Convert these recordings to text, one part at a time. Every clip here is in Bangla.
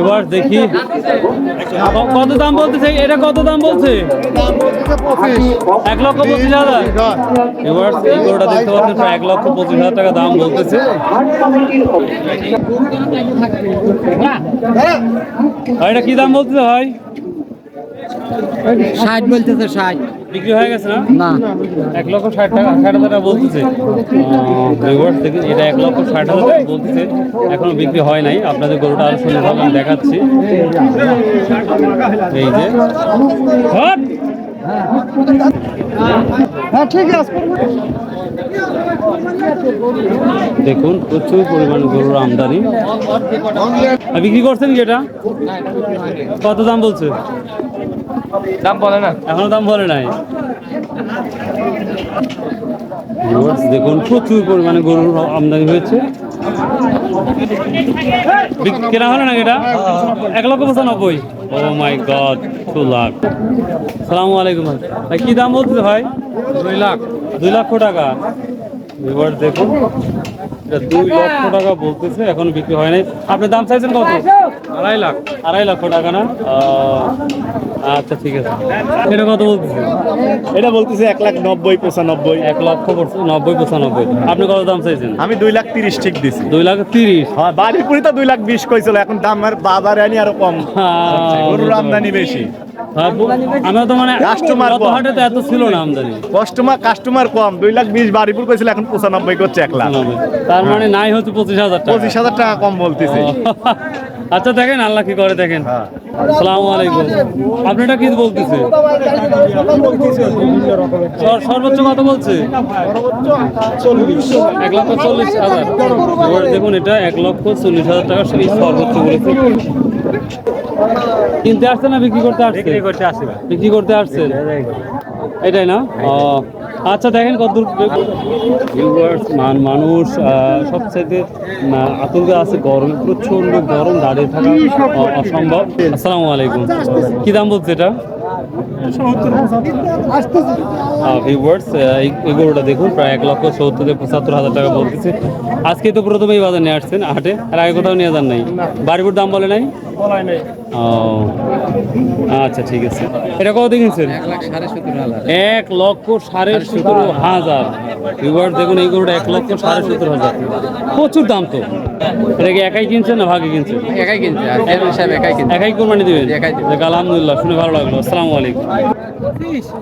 এবার দেখি। কত দাম বলতেছে? এটা কত দাম বলছে? এক লক্ষ পঁচিশ হাজার। এবার এই গরুটা দেখতে পাচ্ছেন, প্রায় এক লক্ষ পঁচিশ হাজার টাকা দাম বলতেছে। এটা কি দাম বলতেছে ভাই? ষাট বলতেছে ষাট। বিক্রি হয়ে গেছে না? না। এক লক্ষ ষাট টাকা ষাট হাজার টাকা বলতেছে। দেখুন এটা এক লক্ষ ষাট হাজার টাকা বলতেছে। এখনও বিক্রি হয় নাই। আপনাদের গরুটা আরও শুনে আমি দেখাচ্ছি। এই যে! হ্যাঁ ঠিক আছে। দেখুন প্রচুর পরিমাণ গরুর আমদানি। আর বিক্রি করছেন কি এটা? কত দাম বলছে? দাম বলে না। এখনও দাম বলে নাই। দেখুন প্রচুর পরিমাণে গরুর আমদানি হয়েছে। কেনা হলো না এটা? এক লক্ষ পঁচানব্বই। Oh my god two lakh সালামু আলাইকুম ভাই। ভাই কি দাম বলছে ভাই? দুই লাখ। দুই লক্ষ টাকা। এবার দেখুন এটা দুই লক্ষ টাকা বলতেছে এখনও বিক্রি হয় নাই। আপনি দাম চাইছেন কত? আড়াই লাখ। আড়াই লক্ষ টাকা না? আচ্ছা ঠিক আছে। এটা কত বলতেছে? এটা বলতেছে এক লাখ নব্বই পঁচানব্বই। এক লক্ষ নব্বই পঁচানব্বই। আপনি কত দাম চাইছেন? আমি দুই লাখ তিরিশ ঠিক দিছি। দুই লাখ তিরিশ। হ্যাঁ বাড়িপুরি তো দুই লাখ বিশ কইছিল এখন দাম আর বাজারে আনি আরও কম। গরুর আমদানি বেশি। আমরা তো মানে। হাটে তো এত ছিল না আমদানি। কাস্টমার কাস্টমার কম। দুই লাখ বিশ কইছিল এখন পঁচানব্বই করছে এক লাখ। তার মানে নাই হচ্ছে পঁচিশ হাজার টাকা। পঁচিশ হাজার টাকা কম বলতেছে। আচ্ছা দেখেন আল্লাহ কি করে দেখেন। হ্যাঁ। আলাইকুম। আপনি এটা কি বলতেছে? সর্বোচ্চ কত বলছে? এক লক্ষ চল্লিশ হাজার। দেখুন এটা এক লক্ষ চল্লিশ হাজার টাকা সর্বোচ্চ বলেছে। কিনতে আসছে না বিক্রি করতে আসছে? বিক্রি করতে আসছে বিক্রি করতে আসছে? এটাই না? আচ্ছা দেখেন কত ভিউয়ার্স মান মানুষ সবচাইতে আহ, আতঙ্কে আছে গরম। প্রচণ্ড গরম দাঁড়িয়ে থাকা অসম্ভব। আসসালামু আলাইকুম। কি দাম বলছে এটা? ভিউয়ার্স এই গরুটা দেখুন, প্রায় এক লক্ষ সত্তর থেকে পঁচাত্তর হাজার টাকা বলতেছে। আজকে তো প্রথমেই বাজার নিয়ে আসছেন হাটে, আর আগে কোথাও নিয়ে যান নাই। বাড়িপুর দাম বলে নাই। ও। আচ্ছা ঠিক আছে। এটা কত কিনছেন? এক লক্ষ সাড়ে সতেরো হাজার। ভিউয়ার্স দেখুন এই গরুটা এক লক্ষ সাড়ে সতেরো হাজার। প্রচুর দাম তো। এটা কি একাই কিনছেন না ভাগে কিনছেন? একাই কিনছে একাই কিনছে। একাই কোরবানি দিবেন? আলহামদুলিল্লাহ শুনে ভালো লাগল। আসসালামু আলাইকুম।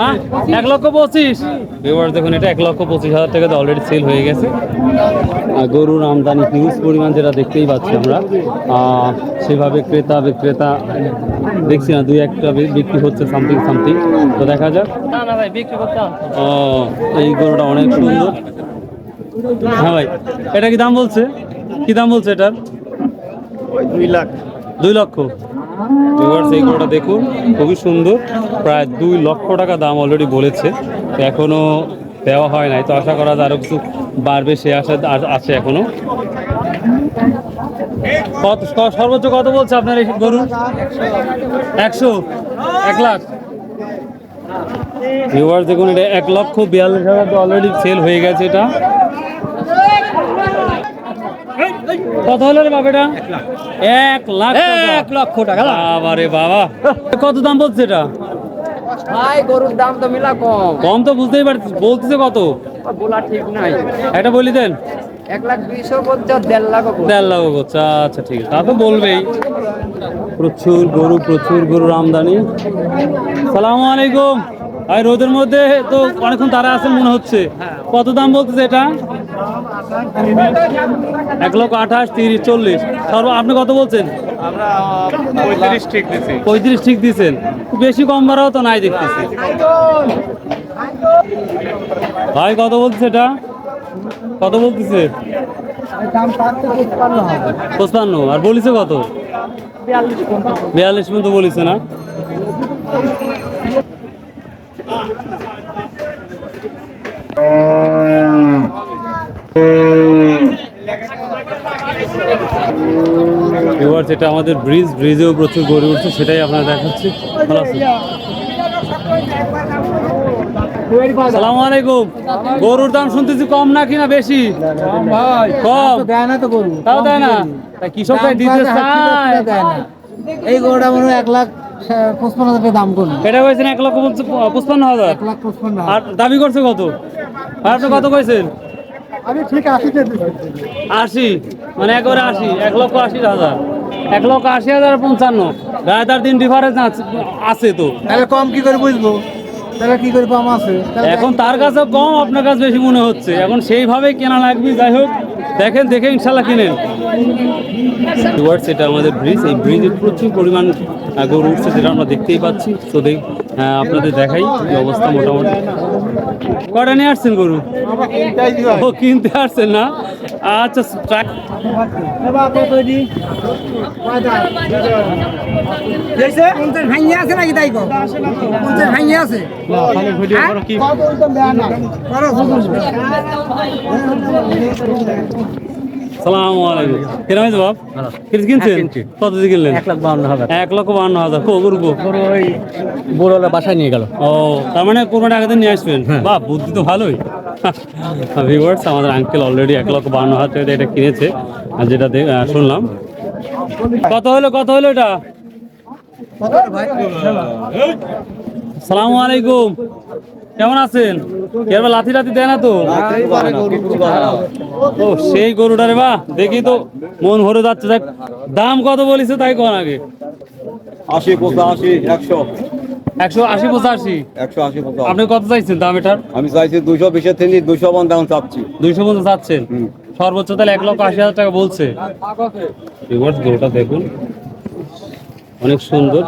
হ্যাঁ? এক লক্ষ পঁচিশ? ভিউয়ার্স দেখুন এটা এক লক্ষ পঁচিশ হাজার টাকাতে অলরেডি সেল হয়ে গেছে। গরুর আমদানি হিউজ পরিমাণ যেটা দেখতেই পাচ্ছি আমরা। আহ, সেভাবে ক্রেতা বিক্রেতা দেখছি না দুই একটা বিক্রি হচ্ছে সামথিং সামথিং তো দেখা যাক। না না ভাই বিক্রি করতে হবে। ও এই গরুটা অনেক সুন্দর। হ্যাঁ ভাই এটা কি দাম বলছে? কি দাম বলছে এটার? দুই লাখ। দুই লক্ষ। ভিউয়ার্স এই গরুটা দেখুন খুবই সুন্দর। প্রায় দুই লক্ষ টাকা দাম অলরেডি বলেছে। তো এখনও দেওয়া হয় নাই। তো আশা করা যায় আরও কিছু বাড়বে সে আশা আছে এখনও। কত সর্বোচ্চ কত বলছে আপনার এই গরু? একশো? এক লাখ? ভিউয়ার্স দেখুন এটা এক লক্ষ বিয়াল্লিশ হাজার তো অলরেডি সেল হয়ে গেছে এটা। কত হলো রে বাবা এটা এক লাখ এক লক্ষ টাকা। বাবা রে বাবা। কত দাম বলছে এটা? ভাই গরুর দাম তো মিলা কম। কম তো বুঝতেই পারছি বলতেছে কত? বলা ঠিক নাই। এটা বলি দেন। এক লাখ দুইশো আর দেড় লাখ দেড় লাখ করছে আচ্ছা ঠিক আছে। তা তো বলবেই। প্রচুর গরু প্রচুর গরুর আমদানি। সালামু আলাইকুম। আর রোদের মধ্যে তো অনেকক্ষণ তারা আছেন মনে হচ্ছে। কত দাম বলতেছে এটা? এক লক্ষ আঠাশ তিরিশ চল্লিশ। সর্ব আপনি কত বলছেন? পঁয়ত্রিশ ঠিক দিছি। পঁয়ত্রিশ ঠিক দিচ্ছেন বেশি কম বাড়াও তো নাই দেখতেছি। ভাই কত বলছে এটা? কত বলতেছে? পঁচপান্ন। আর বলিছে কত? বিয়াল্লিশ পর্যন্ত বলিছে না? এবার যেটা আমাদের ব্রিজ ব্রিজেও প্রচুর গড়ে উঠছে, সেটাই আপনারা দেখাচ্ছি? সালামু আলাইকুম। গরুর দাম শুনতেছি কম নাকি না বেশি? কম দেয় না তো গরু। তাও দেয় না? তা কৃষকরা দিতে চায়। এই গরুটা মনে এক লাখ পঁচপান্ন হাজার দাম করল। এটা কয়েছেন এক লক্ষ পঁচপান্ন হাজার? এক লাখ পঁচপান্ন আর দাবি করছে কত? আর আপনি কত কইছেন? আমি ঠিক আশিতে আশি? মানে একবারে আশি এক লক্ষ আশি হাজার। এক লক্ষ আশি হাজার পঞ্চান্ন। গায়ে তার দিন ডিফারেন্স আছে তো। তাহলে কম কি করে বুঝব? তাহলে কি করে কম আছে? এখন তার কাছে কম আপনার কাছে বেশি মনে হচ্ছে। এখন সেইভাবে কেনা লাগবে যাই হোক দেখেন দেখে ইনশাল্লাহ কিনেন। এটা আমাদের ব্রিজ এই ব্রিজে প্রচুর পরিমাণ গরু উঠছে যেটা আমরা দেখতেই পাচ্ছি। তো দেখ আপনাদের দেখাই কি অবস্থা মোটামুটি। কটা নিয়ে আসছেন গরু? ও কিনতে আসছেন না? আচ্ছা ট্রাক পঞ্চাশ ভাঙিয়ে আছে নাকি তাই কম পঞ্চাশ ভাঙিয়ে আছে? সালাম আলাইকুম। কেন হয়েছে বাপ? কিনে কিনছেন? কত দিয়ে কিনলেন? এক লাখ বাউন্ন হাজার। এক লক্ষ বান্ন হাজার। কো গরু কো? ওই বড়লা বাসায় নিয়ে গেল। ও তার মানে কোনো টাকাতে নিয়ে আসবেন? বাহ বুদ্ধি তো ভালোই। ভিউয়ার্স আমাদের আঙ্কেল অলরেডি এক লক্ষ বান্ন হাজার টাকা এটা কিনেছে। আর যেটা শুনলাম। কত হলো কত হলো এটা? সালাম আলাইকুম। কেমন আছেন? এবার লাথি লাথি দেয় না তো? ও, সেই গরুটা রে বাহ দেখি তো মন ভরে যাচ্ছে। দেখ, দাম কত বলিছে তাই কোন আগে? আশি, পঁচাশি, একশো। একশো আশি পঁচাশি একশো আশি পঁচাশি আপনি কত চাইছেন দাম এটার? আমি চাইছি দুশো বিশের থেকে দুশো পঞ্চাশ দাম চাচ্ছি। দুইশো পঞ্চাশ চাচ্ছেন? সর্বোচ্চ তাহলে এক লক্ষ আশি হাজার টাকা বলছে। গরুটা দেখুন। অনেক সুন্দর।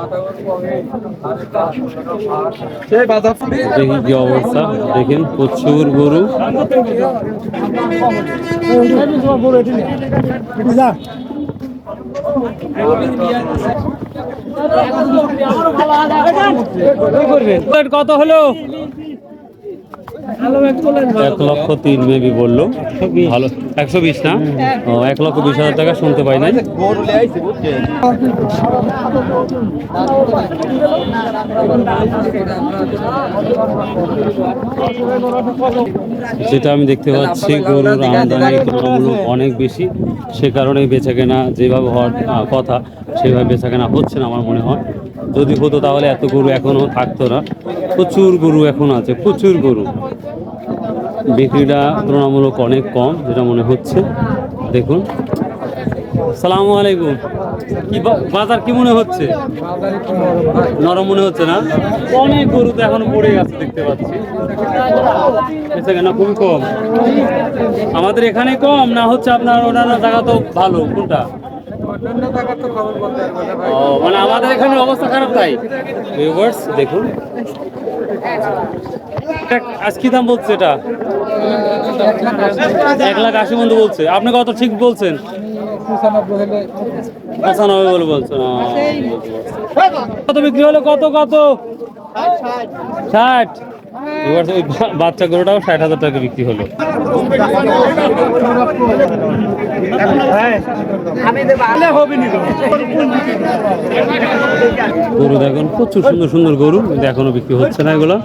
দেখি কি অবস্থা। দেখেন প্রচুর গরু। কত হলো? এক লক্ষ তিন মেবি বলল। ভালো। একশো বিশ না? ও, এক লক্ষ বিশ হাজার টাকা শুনতে পাই নাই। যেটা আমি দেখতে পাচ্ছি, গরুর আমদানি তুলনামূলক অনেক বেশি। সে কারণে বেচা কেনা যেভাবে হওয়ার কথা, সেভাবে বেচা কেনা হচ্ছে না আমার মনে হয়। যদি হতো তাহলে এত গরু এখনও থাকতো না। প্রচুর গরু এখন আছে, প্রচুর গরু। বিক্রিটা তুলনামূলক অনেক কম, যেটা মনে হচ্ছে। দেখুন। সালামু আলাইকুম। কি বাজার কি মনে হচ্ছে? নরম মনে হচ্ছে না? অনেক গরু তো এখন পড়ে গেছে, দেখতে পাচ্ছি। কেনা? খুবই কম। আমাদের এখানে কম, না হচ্ছে আপনার ওনারা জায়গা তো ভালো, কোনটা? ও মানে আমাদের এখানে অবস্থা খারাপ তাই? ভিউয়ার্স দেখুন। আজ কি দাম বলছে এটা? এক লাখ আশি বন্ধু বলছে। আপনি কত ঠিক বলছেন? পঁচানব্বই বলে বলছেন কত বিক্রি হলো? কত কত? ষাট। এবার ওই বাচ্চা গরুটাও ষাট হাজার টাকা বিক্রি হলো। গরু দেখুন, প্রচুর সুন্দর সুন্দর গরু এখনও বিক্রি হচ্ছে না এগুলো।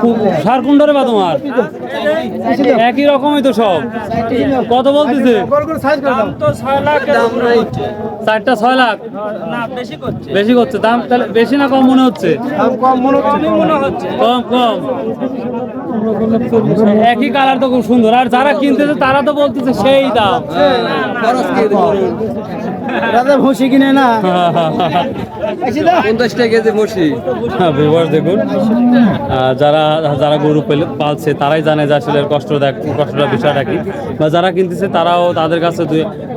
খুব সার কোনটারে বা তোমার একই রকমই তো সব। কত বলতেছে? চারটা ছয় লাখ? বেশি করছে। দাম তাহলে বেশি না কম মনে হচ্ছে? কম কম। একই কালার তো খুব সুন্দর। আর যারা কিনতেছে তারা তো বলতেছে সেই দাম। ভুসি কিনে না? পঞ্চাশ টাকা কেজি বসি হ্যাঁ, দেখুন। যারা যারা গরু পালছে তারাই জানে যে আসলে কষ্ট দেখ কষ্টটা বিষয়টা কি? বা যারা কিনতেছে তারাও তাদের কাছে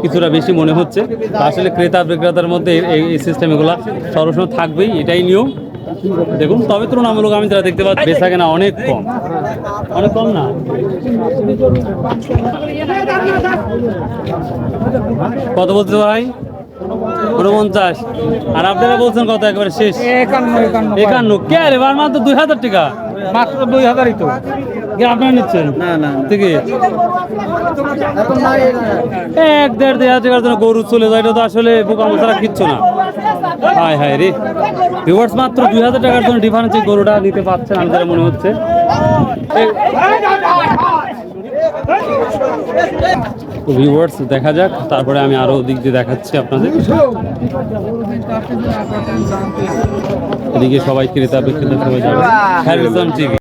কিছুটা বেশি মনে হচ্ছে। আসলে ক্রেতা বিক্রেতার মধ্যে এই- সিস্টেম এগুলো সর্বসময় থাকবেই এটাই নিয়ম। দেখুন তবে তুলনামূলক আমি যারা দেখতে পাচ্ছি বেচা কেনা অনেক কম। অনেক কম না? কত বলতে ভাই? উনপঞ্চাশ আর আপনারা বলছেন কত? একবারে শেষ। একান্ন একান্ন কে রে মাত্র দুই হাজার টাকা? মাত্র দুই হাজারই তো। আপনারা নিচ্ছেন? না না থেকে এক দেড় দেড় হাজার জন্য গরু চলে যায় এটা তো আসলে বোকা মশলা কিচ্ছু না। হায় হায় রে। ভিউয়ার্স মাত্র দুই হাজার টাকার জন্য ডিফারেন্স গরুটা নিতে পারছেন আমি যেটা মনে হচ্ছে। ভিউয়ার্স দেখা যাক তারপরে আমি আরও দিক দিয়ে দেখাচ্ছি আপনাদের। এদিকে সবাই ক্রেতা বিক্রেতা সবাই যাবে। Harrison TV